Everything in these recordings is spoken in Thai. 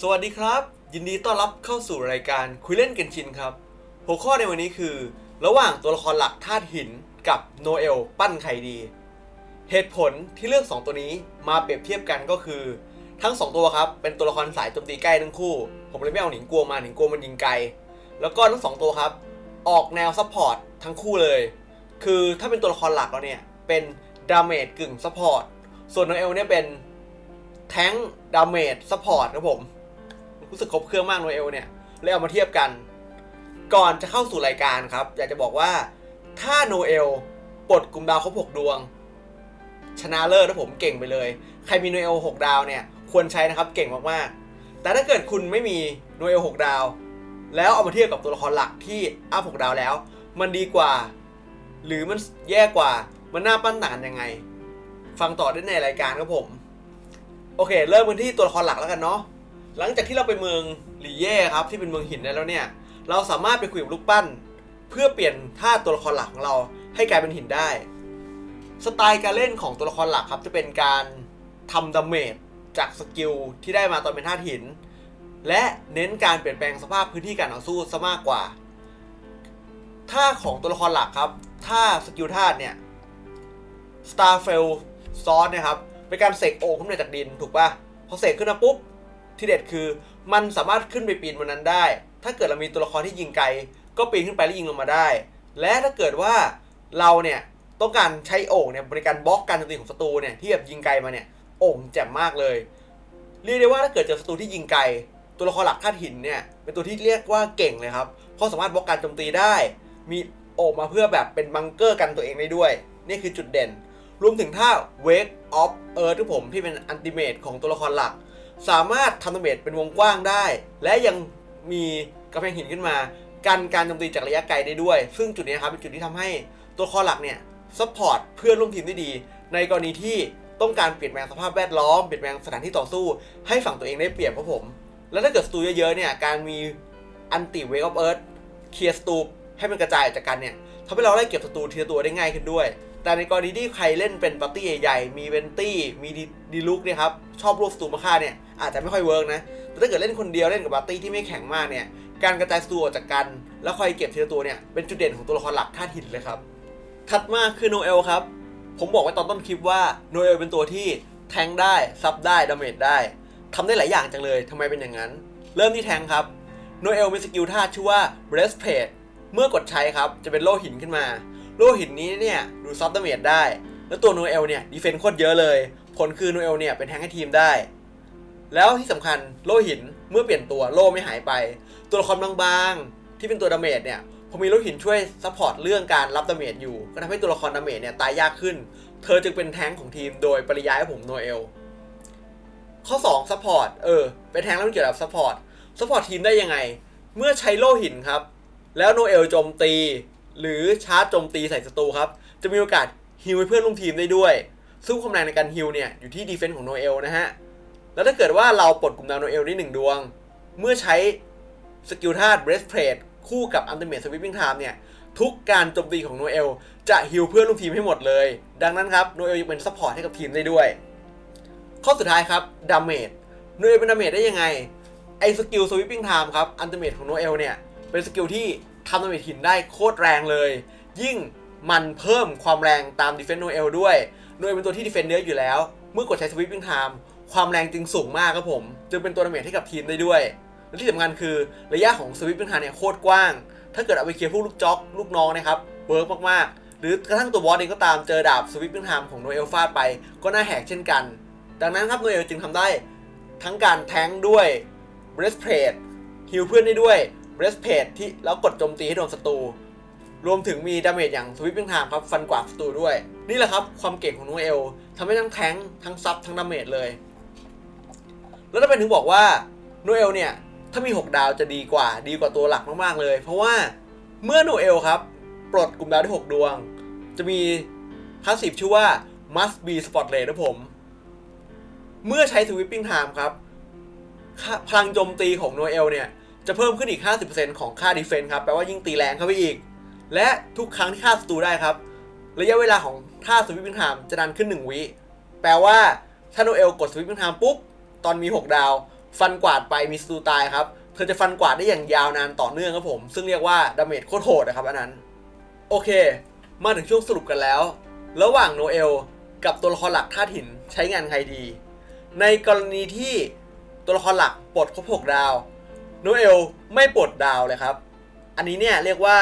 สวัสดีครับ ยินดีต้อนรับเข้าสู่รายการคุยเล่นเกนชินครับ หัวข้อในวันนี้คือ ระหว่างตัวละครหลักธาตุหินกับโนเอลปั้นใครดี เหตุผลที่เลือก 2 ตัวนี้มาเปรียบเทียบกันก็คือ ทั้ง 2 ตัวครับเป็นตัวละครสายโจมตีใกล้ทั้งคู่ ผมเลยไม่เอาหนิงกลัวมาหนิงกลัวมันยิงไกล แล้วก็ทั้งสองตัวครับ ออกแนวซัพพอร์ตทั้งคู่เลย คือถ้าเป็นตัวละครหลักเราเนี่ยเป็นดาเมจกึ่งซัพพอร์ตส่วนโนเอลเนี่ยเป็นแท้งดาเมจซัพพอร์ตครับผม รู้สึกครบเครื่องมากโนเอลเนี่ยเลยเอามาเทียบกัน ก่อนจะเข้าสู่รายการครับ อยากจะบอกว่าถ้าโนเอลปลดกลุ่มดาวครบ6ดวง ชนะเลิศนะผมเก่งไปเลย ใครมีโนเอล6ดาวเนี่ยควรใช้นะครับเก่งมากๆ แต่ถ้าเกิดคุณไม่มีโนเอล6ดาว แล้วเอามาเทียบกับตัวละครหลักที่อัพ6ดาวแล้ว มันดีกว่า หรือมันแย่กว่ามันน่าปั้นต่างกันยังไง ฟังต่อได้ในรายการครับผม โอเค เริ่มกันที่ตัวละครหลักแล้วกันเนาะ หลังจากที่เราไปเมืองหลีเย่ครับที่เป็นเมืองหินได้แล้วเนี่ย เราสามารถไปคุยกับลูกปั้น เพื่อเปลี่ยนท่าตัวละครหลักของเราให้กลายเป็นหินได้ สไตล์การเล่นของตัวละครหลักครับจะเป็นการทำดาเมจจากสกิลที่ได้มาตอนเป็นธาตุหิน และเน้นการเปลี่ยนแปลงสภาพพื้นที่การต่อสู้ซะมากกว่าท่าของตัวละครหลักครับถ้าสกิลธาตุเนี่ย Starfell ซอสนะครับเป็นการเสกโอ่งขึ้นมาจากดินถูกป่ะพอเสกขึ้นมาปุ๊บ ที่เด็ดคือมันสามารถขึ้นไปปีนบนนั้นได้ ถ้าเกิดเรามีตัวละครที่ยิงไกล ก็ปีนขึ้นไปแล้วยิงลงมาได้ และถ้าเกิดว่าเราเนี่ยต้องการใช้โอ่งเนี่ยบริการบล็อกการโจมตีของศัตรูเนี่ยที่แบบยิงไกลมาเนี่ยโอ่งแจ่มมากเลย เรียกได้ว่าถ้าเกิดเจอศัตรูที่ยิงไกล ตัวละครหลักธาตุหินเนี่ยเป็นตัวที่เรียกว่าเก่งเลยครับเพราะสามารถบล็อกการโจมตีได้ มีโอ่งมาเพื่อแบบเป็นบังเกอร์กันตัวเองได้ด้วย นี่คือจุดเด่น รวมถึงท่า Wake of Earth ที่ผมที่เป็นอันติเมตของตัวละครหลัก สามารถทำดาเมจเป็นวงกว้างได้ และยังมีกระแพงหินขึ้นมากันการโจมตีจากระยะไกลได้ด้วย ซึ่งจุดนี้ครับเป็นจุดที่ทำให้ตัวครหลักเนี่ยซัพพอร์ตเพื่อนร่วมทีมได้ดี ในกรณีที่ต้องการเปลี่ยนแปลงสภาพแวดล้อมเปลี่ยนแปลงสถานที่ต่อสู้ ให้ฝั่งตัวเองได้เปรียบครับผม แล้วถ้าเกิดสตูเยอะๆเนี่ยการมีอันติเวกออฟเอิร์ธเคลียร์สตูให้มันกระจายออกจากกันเนี่ยทำให้เราไล่เก็บศัตรูทีละตัวได้ง่ายขึ้นด้วย แต่ในกรณีที่ใครเล่นเป็นปาร์ตี้ใหญ่ๆ มีเวนตี้มีดีลุกเนี่ยครับ ชอบรวบสตูมาฆ่าเนี่ยอาจจะไม่ค่อยเวิร์กนะ แต่ถ้าเกิดเล่นคนเดียวเล่นกับปาร์ตี้ที่ไม่แข็งมากเนี่ย การกระจายสตูออกจากกัน แล้วคอยเก็บทีละตัวเนี่ยเป็นจุดเด่นของตัวละครหลักธาหินเลยครับ ถัดมาคือโนเอลครับ ผมบอกไว้ตอนต้นคลิปว่าโนเอลเป็นตัวที่แทงได้ซับได้ดาเมจได้ทำได้หลายอย่างจังเลยทำไมเป็นอย่างนั้น เริ่มที่แทงครับโนเอลมีสกิลท่าชื่อว่า breastplate เมื่อกดใช้ครับจะเป็นโล่หินขึ้นมา โลหินนี้เนี่ยดูซับดาเมจได้ แล้วตัวโนเอลเนี่ยดีเฟนต์โคตรเยอะเลย ผลคือโนเอลเนี่ยเป็นแทงให้ทีมได้ แล้วที่สำคัญโลหินเมื่อเปลี่ยนตัวโลไม่หายไป ตัวละครบางๆ ที่เป็นตัวดาเมจเนี่ยพอมีโลหินช่วยซัพพอร์ตเรื่องการรับดาเมจอยู่ ก็ทำให้ตัวละครดาเมจเนี่ยตายยากขึ้น เธอจึงเป็นแทงของทีมโดยปริยายให้ผมโนเอลข้อ2ซัพพอร์ตเออเป็นแทงแล้วมันเกี่ยวกับซัพพอร์ตซัพพอร์ตทีมได้ยังไง เมื่อใช้โลหินครับ แล้วโนเอลโจมตี หรือชาร์จโจมตีใส่ศัตรูครับ จะมีโอกาสฮิวให้เพื่อนร่วมทีมได้ด้วย ซึ่งความแรงในการฮิวเนี่ยอยู่ที่ดีเฟนส์ของโนเอลนะฮะ แล้วถ้าเกิดว่าเราปลดกลุ่มดาวโนเอลได้หนึ่งดวง เมื่อใช้สกิลธาตุ breastplate คู่กับ ultimate sweeping time เนี่ยทุกการโจมตีของโนเอลจะฮิวเพื่อนร่วมทีมให้หมดเลย ดังนั้นครับโนเอลยังเป็นซัพพอร์ตให้กับทีมได้ด้วย ข้อสุดท้ายครับดาเมจโนเอลเป็นดาเมจได้ยังไงไอ้สกิล sweeping time ครับ ultimate ของโนเอลเนี่ยเป็นสกิลที่ ทำดาเมจหินได้โคตรแรงเลย ยิ่งมันเพิ่มความแรงตาม Defense Noel ด้วย โดยเป็นตัวที่ Defense เยอะอยู่แล้ว เมื่อกดใช้ Sweeping Time ความแรงจึงสูงมากครับผม จึงเป็นตัวดาเมจให้กับทีมได้ด้วย และที่สำคัญคือระยะของ Sweeping Time เนี่ยโคตรกว้าง ถ้าเกิดเอาไปเคลียร์พวกลูกจ็อกลูกน้องนะครับเวิร์กมากๆ หรือกระทั่งตัวบอสเองก็ตามเจอดาบ Sweeping Time ของ Noel ฟาดไป ก็น่าแหกเช่นกัน ดังนั้นครับ Noel จึงทำได้ทั้งการแทงด้วย breastplate ฮิลเพื่อนได้ด้วย breastplate ที่แล้วกดโจมตีให้โดนศัตรูรวมถึงมีดาเมจอย่างสวิปปิ้งไทม์ครับ ฟันกวาดศัตรูด้วย นี่แหละครับ ความเก่งของโนเอลทำให้ทั้งแทงทั้งซับทั้งดาเมจเลย แล้วถ้าเป็นถึงบอกว่าโนเอลเนี่ย ถ้ามี 6 ดาวจะดีกว่าดีกว่าตัวหลักมากๆเลย เพราะว่าเมื่อโนเอลครับ ปลดกลุ่มดาวได้6ดวง จะมีพาสซีฟชื่อว่า must be spotlight นะผม เมื่อใช้สวิปปิ้งไทม์ครับ พลังโจมตีของโนเอลเนี่ย จะเพิ่มขึ้นอีก 50%ของค่าดีเฟนส์ครับ แปลว่ายิ่งตีแรงเข้าไปอีก และทุกครั้งที่ฆ่าศัตรูได้ครับ ระยะเวลาของท่าสวิปปิ้งไทม์จะนานขึ้น 1 วิ แปลว่าถ้าโนเอลกดสวิปปิ้งไทม์ปุ๊บ ตอนมี 6 ดาว ฟันกวาดไปมีศัตรูตายครับ เธอจะฟันกวาดได้อย่างยาวนานต่อเนื่องครับผม ซึ่งเรียกว่าดาเมจโคตรโหดนะครับอันนั้น โอเค มาถึงช่วงสรุปกันแล้ว ระหว่างโนเอลกับตัวละครหลักธาหินใช้งานใครดี ในกรณีที่ตัวละครหลักปลดครบ6ดาว นเอลไม่ปลดดาวเลยครับ อันนี้เนี่ยเรียกว่า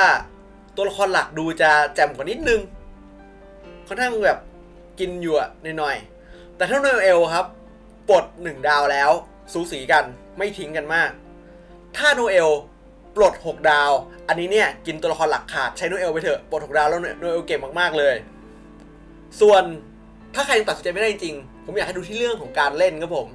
ตัวละครหลักดูจะแจ่มกว่านิดนึงค่อนข้างแบบกินอยู่อะหน่อยๆ แต่ถ้าโนเอลครับปลด1ดาวแล้ว สูสีกันไม่ทิ้งกันมาก ถ้าโนเอลปลด 6 ดาว อันนี้เนี่ยกินตัวละครหลักขาดใช้โนเอลไปเถอะปลด 6 ดาวแล้วโนเอลเก่งมากๆเลย ส่วนถ้าใครยังตัดสินใจไม่ได้จริงๆผมอยากให้ดูที่เรื่องของการเล่นครับผม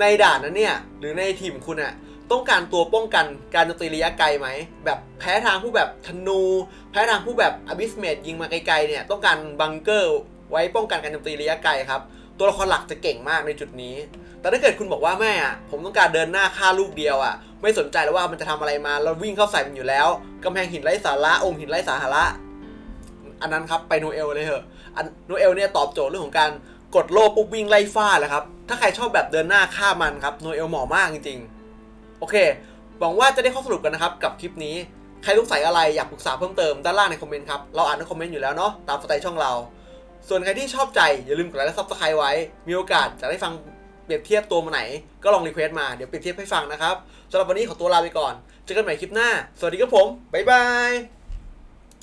ในด่านนั้นเนี่ยหรือในทีมคุณอะ ต้องการตัวป้องกันการโจมตีระยะไกลไหม แบบแพ้ทางผู้แบบธนู แพ้ทางผู้แบบอบิสเมดยิงมาไกลๆเนี่ยต้องการบังเกอร์ไว้ป้องกันการโจมตีระยะไกลครับ ตัวละครหลักจะเก่งมากในจุดนี้ แต่ถ้าเกิดคุณบอกว่าแม่อะผมต้องการเดินหน้าฆ่าลูกเดียวอะไม่สนใจแล้วว่ามันจะทำอะไรมาเราวิ่งเข้าใส่มันอยู่แล้วกำแพงหินไร้สาระองค์หินไร้สาระอันนั้นครับไปโนเอลเลยเหอะอันโนเอลเนี่ยตอบโจทย์เรื่องของการกดโล่ปุ๊บวิ่งไล่ฟาดแหละครับถ้าใครชอบแบบเดินหน้าฆ่ามันครับโนเอลเหมาะมากจริงๆ อเค หวังว่าจะได้ข้อสรุปกันนะครับกับคลิปนี้ ใครสงสัยอะไรอยากปรึกษาเพิ่มเติมด้านล่างในคอมเมนต์ครับ เราอ่านในคอมเมนต์อยู่แล้วเนาะ ตามสไตล์ช่องเรา ส่วนใครที่ชอบใจอย่าลืมกดไลค์และซับสไครต์ไว้ มีโอกาสจะได้ฟังเปรียบเทียบตัวมาไหน ก็ลองรีเควสต์มา เดี๋ยวเปรียบเทียบให้ฟังนะครับสำหรับวันนี้ขอตัวลาไปก่อน เจอกันใหม่คลิปหน้า สวัสดีครับผม บ๊ายบาย